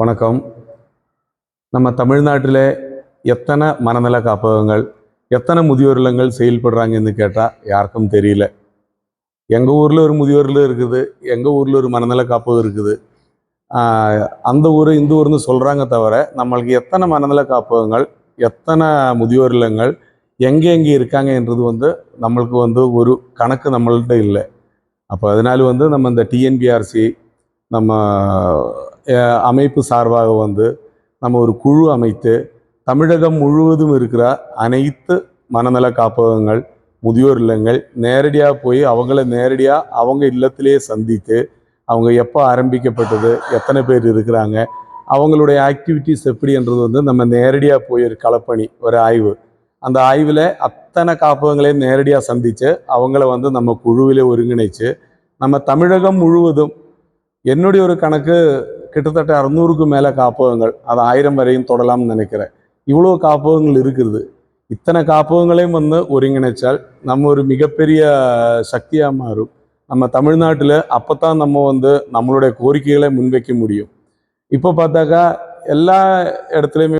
வணக்கம். நம்ம தமிழ்நாட்டில் எத்தனை மனநல காப்பகங்கள் எத்தனை முதியோர் இல்லங்கள் செயல்படுறாங்கன்னு கேட்டால் யாருக்கும் தெரியல. எங்கள் ஊரில் ஒரு முதியோர் இல்லம் இருக்குது எங்கள் ஊரில் ஒரு மனநல காப்பகம் இருக்குது. அந்த ஊர் இந்த ஊர்னு சொல்கிறாங்க தவிர நம்மளுக்கு எத்தனை மனநல காப்பகங்கள் எத்தனை முதியோர் இல்லங்கள் எங்கே எங்கே இருக்காங்க என்றது வந்து நம்மளுக்கு வந்து ஒரு கணக்கு நம்மள்கிட்ட இல்லை. அப்போ அதனால வந்து நம்ம இந்த டிஎன்பிஆர்சி நம்ம அமைப்பு சார்பாக வந்து நம்ம ஒரு குழு அமைத்து தமிழகம் முழுவதும் இருக்கிற அனைத்து மனநல காப்பகங்கள் முதியோர் இல்லங்கள் நேரடியாக போய் அவங்கள நேரடியாக அவங்க இல்லத்திலேயே சந்தித்து அவங்க எப்போ ஆரம்பிக்கப்பட்டது எத்தனை பேர் இருக்கிறாங்க அவங்களுடைய ஆக்டிவிட்டீஸ் எப்படின்றது வந்து நம்ம நேரடியாக போய் ஒரு களப்பணி ஒரு ஆய்வு. அந்த ஆய்வில் அத்தனை காப்பகங்களையும் நேரடியாக சந்தித்து அவங்கள வந்து நம்ம குழுவில் ஒருங்கிணைச்சு நம்ம தமிழகம் முழுவதும் என்னுடைய ஒரு கணக்கு கிட்டத்தட்ட அறுநூறுக்கு மேலே காப்பகங்கள். அது ஆயிரம் வரையும் தொடலாம்னு நினைக்கிறேன். இவ்வளோ காப்பகங்கள் இருக்குது. இத்தனை காப்பகங்களையும் வந்து ஒருங்கிணைச்சால் நம்ம ஒரு மிகப்பெரிய சக்தியாக மாறும். நம்ம தமிழ்நாட்டில் அப்போ தான் நம்ம வந்து நம்மளுடைய கோரிக்கைகளை முன்வைக்க முடியும். இப்போ பார்த்தாக்கா எல்லா இடத்துலையுமே